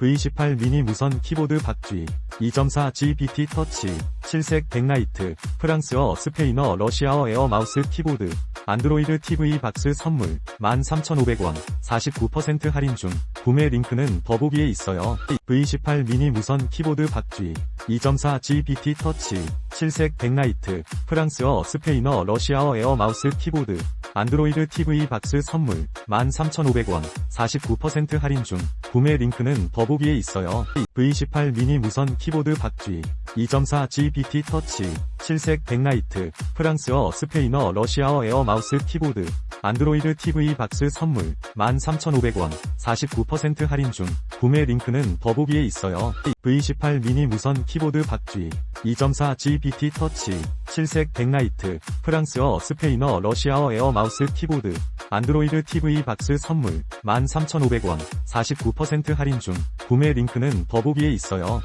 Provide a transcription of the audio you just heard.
V18 미니 무선 키보드 박쥐 2.4 GPT 터치 7색 백라이트 프랑스어 스페인어 러시아어 에어 마우스 키보드 안드로이드 TV 박스 선물 13,500원 49% 할인 중 구매 링크는 더보기에 있어요. V18 미니 무선 키보드 박쥐 2.4 GPT 터치 7색 백라이트 프랑스어 스페인어 러시아어 에어 마우스 키보드 안드로이드 TV 박스 선물 13,500원 49% 할인 중 구매 링크는 더보기에 있어요. V18 미니 무선 키보드 박쥐 2.4 GPT 터치 7색 백라이트 프랑스어 스페인어 러시아어 에어 마우스 키보드 안드로이드 TV 박스 선물 13,500원 49% 할인 중 구매 링크는 더보기에 있어요. V18 미니 무선 키보드 박쥐 2.4 GPT 터치 7색 백라이트 프랑스어 스페인어 러시아어 에어 마우스 키보드 안드로이드 TV 박스 선물 13,500원 49% 할인 중 구매 링크는 더보기에 있어요.